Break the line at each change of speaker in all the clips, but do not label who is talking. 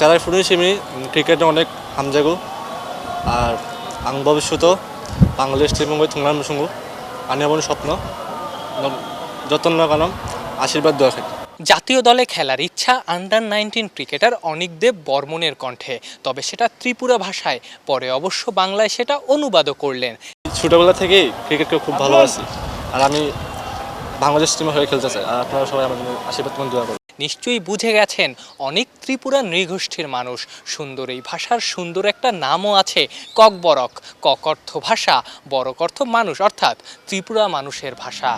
caray furin simi ক্রিকেটে অনেক হামজাগো। আর আং ভবিষ্যত বাংলাদেশ টিমঙ্গই থুংলার মুসুঙ্গু আনি আবন স্বপ্ন। যতন না কারণ আশীর্বাদ দেওয়া থাকে।
জাতীয় দলে খেলার ইচ্ছা under nineteen cricketer Anik Deb বর্মনের কণ্ঠে। তবে সেটা ত্রিপুরা ভাষায় পরে অবশ্য বাংলায় সেটা অনুবাদও করলেন।
ছোটোবেলা থেকেই ক্রিকেটকে খুব ভালোবাসি। আর আমি বাংলাদেশ টিমে হয়ে খেলতে চাই। আর আপনারা সবাই আমাদের আশীর্বাদ মন দোয়া করুন
নিশ্চয়ই বুঝে গেছেন, অনেক ত্রিপুরা নৃগোষ্ঠীর মানুষ। সুন্দর এই ভাষার সুন্দর একটা নামও আছে, ককবরক। কক অর্থ ভাষা বরক অর্থ মানুষ, অর্থাৎ ত্রিপুরা মানুষের ভাষা।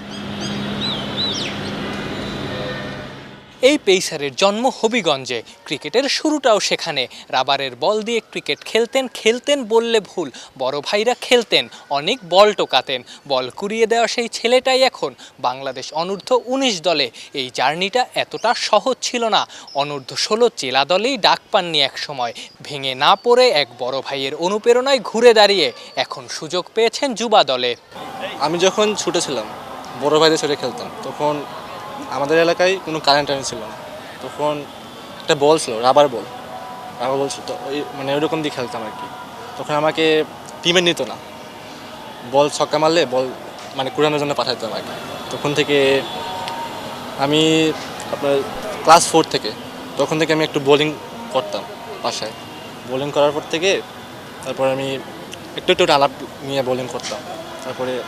এই পেসারের জন্ম হবিগঞ্জে। ক্রিকেটের শুরুটাও সেখানে। রাবারের বল দিয়ে ক্রিকেট খেলতেন খেলতেন বললে ভুল। বড় ভাইরা খেলতেন, অনেক বল টোকাতেন। বল কুড়িয়ে দেওয়া সেই ছেলেটাই এখন। বাংলাদেশ অনূর্ধ্ব উনিশ দলে। এই জার্নিটা এতটা সহজ ছিল না। অনূর্ধ্ব ষোলো জেলা দলেই ডাক পাননি এক সময় ভেঙে না পড়ে এক বড় ভাইয়ের অনুপ্রেরণায় ঘুরে দাঁড়িয়ে। এখন সুযোগ পেয়েছেন যুবা দলে।
আমি যখন ছুটেছিলাম ছিলাম, বড় ভাইদের সাথে খেলতাম, তখন আমাদের এলাকায় কোনো কারেন্ট টারেন্ট ছিল না। তখন একটা বল ছিল রাবার বল রাবার বল ছিল, তো ওই মানে ওইরকম দিয়ে খেলতাম আর কি। তখন আমাকে টিমে নিত না। বল ছক্কা মারলে বল মানে কুড়ানোর জন্য পাঠাতো আমাকে। তখন থেকে আমি আপনার ক্লাস ফোর থেকে, তখন থেকে আমি একটু বোলিং করতাম বাসায়। বোলিং করার পর থেকে তারপর আমি একটু একটু আলাপ নিয়ে বোলিং করতাম। তারপরে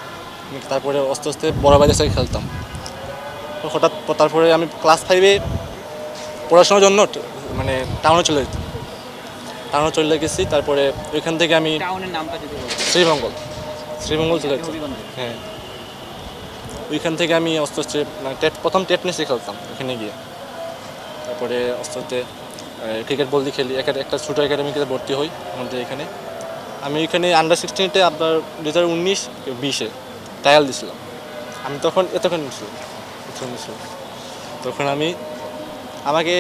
তারপরে আস্তে আস্তে বড় বাইরের সাথে খেলতাম। হঠাৎ তারপরে আমি ক্লাস ফাইভে পড়াশোনার জন্য মানে টাউনে চলে যেতাম। টাউনে চলে গেছি তারপরে ওইখান থেকে আমি শ্রীমঙ্গল শ্রীমঙ্গল চলে যেতাম হ্যাঁ। ওইখান থেকে আমি আস্তে আস্তে মানে টেট প্রথম টেটনেসে খেলতাম ওখানে গিয়ে। তারপরে আস্তে আস্তে ক্রিকেট বল দিয়ে খেলি। একটা একটা ছোটো একাডেমিতে ভর্তি হই আমাদের এখানে। আমি এখানে আন্ডার সিক্সটিনতে আপনার দু হাজার উনিশ বিশে ট্রায়াল দিছিলাম। আমি তখন এতক্ষণ ছিল ছিল তখন আমি আমাকে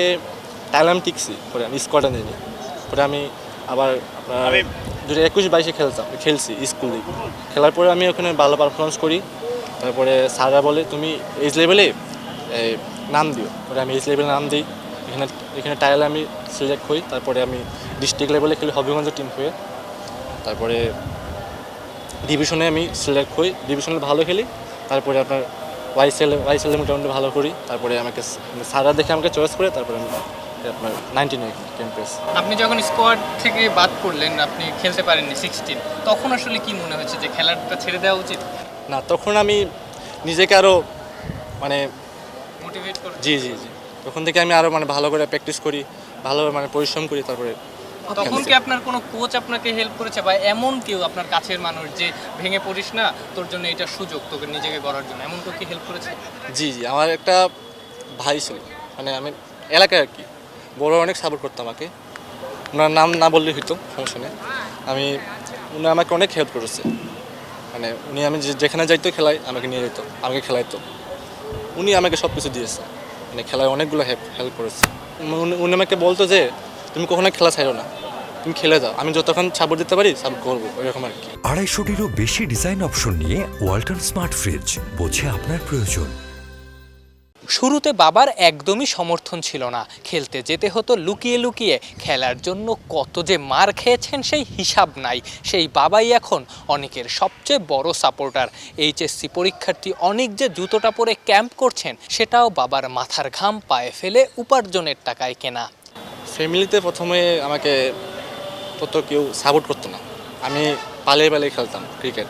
ট্রায়াল আমি টিকছি পরে আমি স্কোয়াডে নিয়ে পরে আমি আবার আপনার দু একুশ বাইশে খেলতাম খেলছি স্কুল খেলার পরে আমি ওখানে ভালো পারফরমেন্স করি। তারপরে স্যাররা বলে তুমি এজ লেভেলে নাম দিও। পরে আমি এজ লেভেলে নাম দিই। এখানে এখানে ট্রায়ালে আমি সিলেক্ট হই। তারপরে আমি ডিস্ট্রিক্ট লেভেলে খেলি হবিগঞ্জের টিম হয়ে। তারপরে ডিভিশনে আমি সিলেক্ট হই। ডিভিশনে ভালো খেলি। তারপরে আপনার ওয়াইসেল ওয়াইসেল মোটামুটি ভালো করি। তারপরে আমাকে স- মানে দেখে আমাকে চয়েস করে তারপরে আমি আপনার নাইনটিন ক্যাম্পাস
আপনি যখন স্কোয়াড থেকে বাদ পড়লেন আপনি খেলতে পারেননি সিক্সটিন তখন আসলে কি মনে হচ্ছে যে খেলাটা ছেড়ে দেওয়া উচিত?
না তখন আমি নিজেকে আরও মানে
মোটিভেট করে
জি জি জি। তখন থেকে আমি আরও মানে ভালো করে প্র্যাকটিস করি ভালো মানে পরিশ্রম করি তারপরে
তখন কি আপনার কোনো কোচ আপনাকে হেল্প করেছে? বা এমন কেউ আপনার কাছের মানুষ যে ভেঙে পড়িস না তোর জন্য এটা সুযোগ তোকে নিজেকে গড়ার জন্য? এমন কেউ কি হেল্প করেছে?
জি জি। আমার একটা ভাই ছিল। মানে আমি এলাকায় আর কি। বড় অনেক সাপোর্ট করতো আমাকে। ওনার নাম না বললেই হইতো সমস্যা নেই। আমি উনি আমাকে অনেক হেল্প করেছে। মানে উনি আমি যেখানে যাইতো খেলায় আমাকে নিয়ে যেত আমাকে খেলাইতো। উনি আমাকে সব কিছু দিয়েছে। মানে খেলায় অনেকগুলো হেল্প হেল্প করেছে। উনি আমাকে বলতো যে তুমি কখনো খেলা ছাড়ো না। তুমি খেলে যাও। আমি যতক্ষণ সাপোর্ট দিতে পারি সাপোর্ট করব এরকম আর কি।
আড়াইশোটিরও বেশি ডিজাইন অপশন নিয়ে ওয়ালটন স্মার্ট ফ্রিজ বোঝে আপনার প্রয়োজন।
শুরুতে বাবার একদমই সমর্থন ছিল না। খেলতে যেতে হতো লুকিয়ে লুকিয়ে। খেলার জন্য কত যে মার খেয়েছেন সেই হিসাব নাই। সেই বাবাই এখন অনেকের সবচেয়ে বড় সাপোর্টার এইচএসসি পরীক্ষার্থী অনেক যে জুতোটা পরে ক্যাম্প করছেন সেটাও বাবার মাথার ঘাম পায়ে ফেলে উপার্জনের টাকায় কেনা।
ফ্যামিলিতে প্রথমে আমাকে তত কেউ সাপোর্ট করতো না। আমি পালিয়ে পালিয়ে খেলতাম ক্রিকেট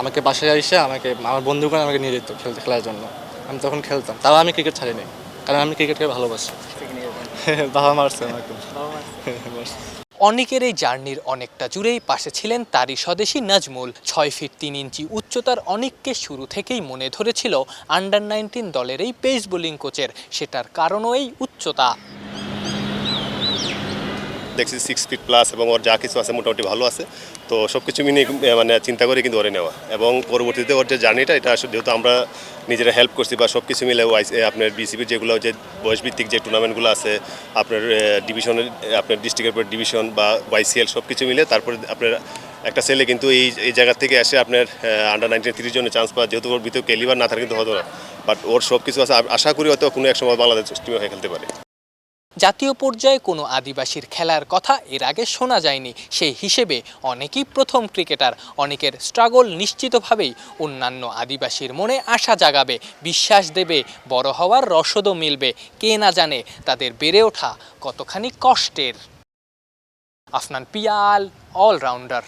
আমাকে বাসায় এসে আমাকে, আমার বন্ধুগণ আমাকে নিয়ে যেত খেলতে, খেলার জন্য। আমি তখন খেলতাম। তাও আমি ক্রিকেট ছাড়িনি, কারণ আমি ক্রিকেটকে ভালোবাসি। বাবা মারছে আমাকে।
অনেকের এই জার্নির অনেকটা জুড়েই পাশে ছিলেন তারই স্বদেশী নাজমুল। ছয় ফিট তিন ইঞ্চি উচ্চতার অনেককে শুরু থেকেই মনে ধরেছিল আন্ডার নাইনটিন দলের এই পেস বোলিং কোচের সেটার কারণও এই উচ্চতা।
দেখছি সিক্স ফিট প্লাস এবং ওর যা কিছু আছে মোটামুটি ভালো আছে। তো সব কিছু মিলিয়ে মানে চিন্তা করে কিন্তু ওরে নেওয়া। এবং পরবর্তীতে ওর যে জার্নিটা, এটা আসলে যেহেতু আমরা নিজেরা হেল্প করছি বা সব কিছু মিলে ওয়াইস আপনার বিসিবির যেগুলো যে বয়সভিত্তিক যে টুর্নামেন্টগুলো আছে, আপনার ডিভিশনের আপনার ডিস্ট্রিক্টের পর ডিভিশন বা ওয়াইসিএল সব কিছু মিলে তারপরে আপনার একটা ছেলে কিন্তু এই এই জায়গা থেকে এসে আপনার আন্ডার নাইনটিন তিরিশ জনের চান্স পাওয়া, যেহেতু ওর ভিতরে ক্যালিবার না থাকে কিন্তু হতো না। বাট ওর সব কিছু আছে আশা করি হয়তো কোনো এক সময় বাংলাদেশ টিমে হয়ে খেলতে পারে।
জাতীয় পর্যায়ে কোনো আদিবাসীর খেলার কথা এর আগে শোনা যায়নি। সেই হিসেবে অনেকেই প্রথম ক্রিকেটার, অনেকের স্ট্রাগল নিশ্চিতভাবেই অন্যান্য আদিবাসীর মনে আশা জাগাবে, বিশ্বাস দেবে, বড় হওয়ার রসদও মিলবে, কে না জানে তাদের বেড়ে ওঠা কতখানি কষ্টের। আফনান পিয়াল অলরাউন্ডার